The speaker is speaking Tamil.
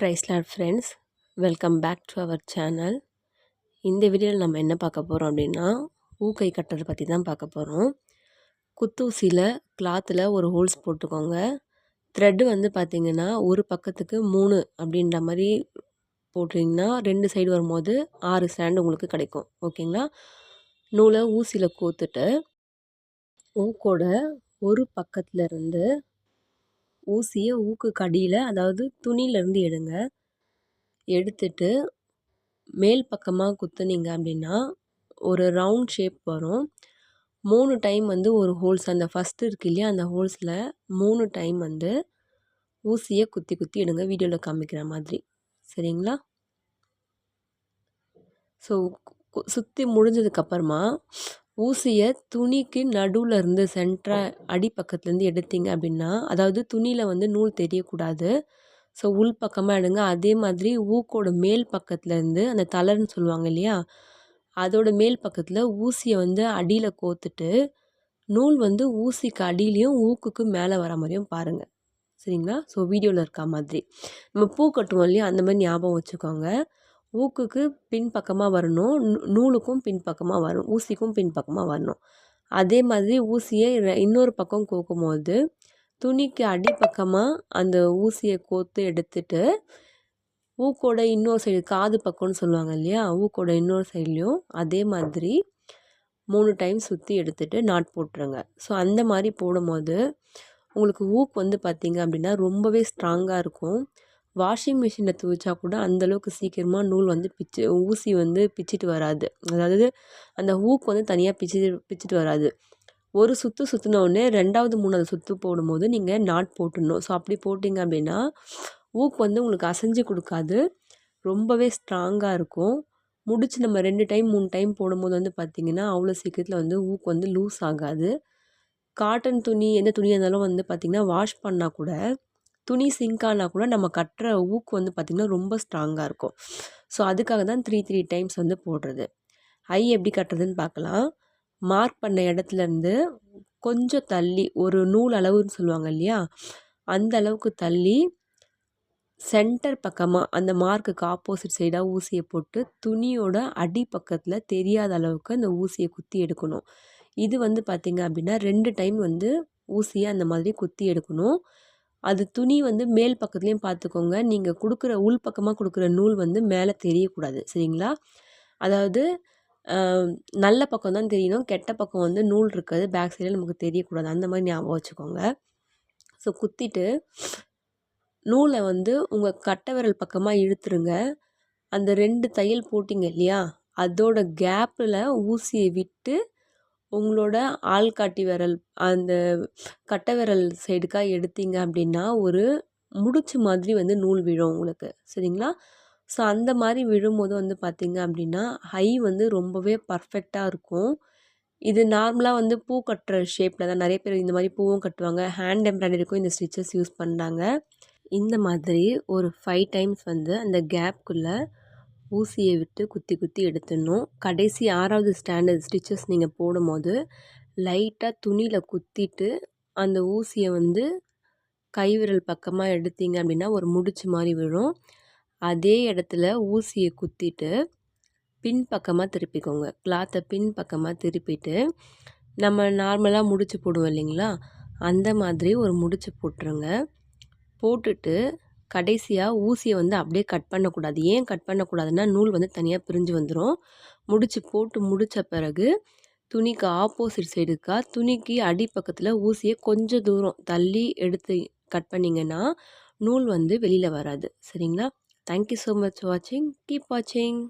ப்ரைஸ்லாட் friends welcome back to our channel இந்த வீடியோவில் நம்ம என்ன பார்க்க போகிறோம் அப்படின்னா ஊக்கை கட்டுறதை பற்றி தான் பார்க்க போகிறோம் குத்தூசியில் கிளாத்தில் ஒரு ஹோல்ஸ் போட்டுக்கோங்க. த்ரெட்டு வந்து பார்த்திங்கன்னா ஒரு பக்கத்துக்கு மூணு அப்படின்ற மாதிரி போட்டிங்கன்னா ரெண்டு சைடு வரும்போது ஆறு ஸ்டாண்ட் உங்களுக்கு கிடைக்கும். ஓகேங்களா நூலை ஊசியில் கோத்துட்டு ஊக்கோட ஒரு பக்கத்தில் இருந்து ஊசியை ஊக்கு கடியில் அதாவது துணியிலேருந்து எடுங்க. எடுத்துட்டு மேல் பக்கமாக குத்துனீங்க அப்படின்னா ஒரு ரவுண்ட் ஷேப் வரும். மூணு டைம் வந்து ஒரு ஹோல்ஸ் அந்த ஃபஸ்ட்டு இருக்கு இல்லையா அந்த ஹோல்ஸில் மூணு டைம் வந்து ஊசியை குத்தி குத்தி எடுங்க. வீடியோவில் காமிக்கிற மாதிரி. சரிங்களா? ஸோ சுற்றி முடிஞ்சதுக்கப்புறமா ஊசியை துணிக்கு நடுவில் இருந்து சென்ட்ராக அடிப்பக்கத்துலேருந்து எடுத்தீங்க அப்படின்னா அதாவது துணியில் வந்து நூல் தெரியக்கூடாது. ஸோ உள் பக்கமாக எடுங்க. அதே மாதிரி ஊக்கோட மேல் பக்கத்துலேருந்து அந்த தளர்ன்னு சொல்லுவாங்க இல்லையா? அதோட மேல் பக்கத்தில் ஊசியை வந்து அடியில் கோத்துட்டு நூல் வந்து ஊசிக்கு அடியிலையும் ஊக்குக்கு மேலே வர மாதிரியும் பாருங்கள் சரிங்களா? ஸோ வீடியோவில் இருக்கா மாதிரி. நம்ம பூ கட்டுவோம் இல்லையா? அந்த மாதிரி ஞாபகம் வச்சுக்கோங்க. ஊக்குக்கு பின்பக்கமாக வரணும் நூலுக்கும் பின்பக்கமாக வரும் ஊசிக்கும் பின்பக்கமாக வரணும். அதே மாதிரி ஊசியை இன்னொரு பக்கம் கோக்கும்போது துணிக்கு அடிப்பக்கமாக அந்த ஊசியை கோத்து எடுத்துட்டு ஊக்கோட இன்னொரு சைடு காது பக்கம்னு சொல்லுவாங்க இல்லையா ஊக்கோட இன்னொரு சைட்லேயும் அதே மாதிரி மூணு டைம் சுற்றி எடுத்துகிட்டு நாட் போட்டுருங்க. ஸோ அந்த மாதிரி போடும்போது உங்களுக்கு ஊக்கு வந்து பார்த்திங்க அப்படின்னா ரொம்பவே ஸ்ட்ராங்காக இருக்கும். வாஷிங் மிஷினில் துவைச்சா கூட அந்தளவுக்கு சீக்கிரமாக நூல் வந்து பிச்சு ஊசி வந்து பிச்சுட்டு வராது. அதாவது அந்த ஊக்கு வந்து தனியாக பிச்சு பிச்சுட்டு வராது. ஒரு சுற்று சுற்றினோடனே ரெண்டாவது மூணாவது சுற்று போடும்போது நீங்கள் நாட் போட்டுடணும். ஸோ அப்படி போட்டிங்க அப்படின்னா ஊக்கு வந்து உங்களுக்கு அசைஞ்சு கொடுக்காது. ரொம்பவே ஸ்ட்ராங்காக இருக்கும். முடிச்சு நம்ம ரெண்டு டைம் மூணு டைம் போடும்போது வந்து பார்த்திங்கன்னா அவ்வளோ சீக்கிரத்தில் வந்து ஊக்கு வந்து லூஸ் ஆகாது. காட்டன் துணி எந்த துணியாக இருந்தாலும் வந்து பார்த்திங்கன்னா வாஷ் பண்ணால் கூட துணி சிங்கானா கூட நம்ம கட்டுற ஊக்கு வந்து பார்த்திங்கன்னா ரொம்ப ஸ்ட்ராங்காக இருக்கும். ஸோ அதுக்காக தான் த்ரீ த்ரீ டைம்ஸ் வந்து போடுறது. ஐ எப்படி கட்டுறதுன்னு பார்க்கலாம் மார்க் பண்ண இடத்துலேருந்து கொஞ்சம் தள்ளி ஒரு நூல் அளவுன்னு சொல்லுவாங்க இல்லையா? அந்த அளவுக்கு தள்ளி சென்டர் பக்கமாக அந்த மார்க்குக்கு ஆப்போசிட் சைடாக ஊசியை போட்டு துணியோட அடி பக்கத்தில் தெரியாத அளவுக்கு அந்த ஊசியை குத்தி எடுக்கணும். இது வந்து பார்த்திங்க அப்படின்னா ரெண்டு டைம் வந்து ஊசியை அந்த மாதிரி குத்தி எடுக்கணும். அது துணி வந்து மேல் பக்கத்துலேயும் பார்த்துக்கோங்க நீங்கள் கொடுக்குற உள் பக்கமாக கொடுக்குற நூல் வந்து மேலே தெரியக்கூடாது. சரிங்களா? அதாவது நல்ல பக்கம் தான் தெரியணும். கெட்ட பக்கம் வந்து நூல் இருக்காது. பேக் சைடில் நமக்கு தெரியக்கூடாது. அந்த மாதிரி ஞாபகம் வச்சுக்கோங்க. ஸோ குத்திட்டு நூலை வந்து உங்கள் கட்டை விரல் பக்கமாக இழுத்துருங்க. அந்த ரெண்டு தையல் போட்டிங்க இல்லையா? அதோட கேப்பில் ஊசியை விட்டு உங்களோட ஆள்காட்டி விரல் அந்த கட்டை விரல் சைடுக்காக எடுத்தீங்க அப்படின்னா ஒரு முடிச்சு மாதிரி வந்து நூல் விழும் உங்களுக்கு. சரிங்களா? ஸோ அந்த மாதிரி விழும்போது வந்து பார்த்திங்க அப்படின்னா ஹை வந்து ரொம்பவே பர்ஃபெக்டாக இருக்கும். இது நார்மலாக வந்து பூ கட்டுற ஷேப்பில் தான். நிறைய பேர் இந்த மாதிரி பூவும் கட்டுவாங்க. ஹேண்ட் எம்ப்ராய்டரிக்கும் இந்த ஸ்டிச்சஸ் யூஸ் பண்ணுறாங்க இந்த மாதிரி ஒரு ஃபைவ் டைம்ஸ் வந்து அந்த கேப்குள்ளே ஊசியை விட்டு குத்தி குத்தி எடுத்துடணும். கடைசி ஆறாவது ஸ்டாண்டர்ட் ஸ்டிச்சஸ் நீங்கள் போடும்போது லைட்டாக துணியில் குத்திட்டு அந்த ஊசியை வந்து கைவிரல் பக்கமாக எடுத்தீங்க அப்படின்னா ஒரு முடிச்சு மாதிரி விழும். அதே இடத்துல ஊசியை குத்திட்டு பின் பக்கமாக திருப்பிக்கோங்க. கிளாத்தை பின் பக்கமாக திருப்பிட்டு நம்ம நார்மலாக முடிச்சு போடுவோம் இல்லைங்களா? அந்த மாதிரி ஒரு முடிச்சு போட்டுருங்க. போட்டுட்டு கடைசியாக ஊசியை வந்து அப்படியே கட் பண்ணக்கூடாது. ஏன் கட் பண்ணக்கூடாதுன்னா நூல் வந்து தனியாக பிரிஞ்சு வந்துடும் முடிச்சு போட்டு முடித்த பிறகு துணிக்கு ஆப்போசிட் சைடுக்கா துணிக்கு அடிப்பக்கத்தில் ஊசியை கொஞ்சம் தூரம் தள்ளி எடுத்து கட் பண்ணிங்கன்னா நூல் வந்து வெளியில் வராது. சரிங்களா? தேங்க்யூ ஸோ மச் வாட்சிங் கீப் வாட்சிங்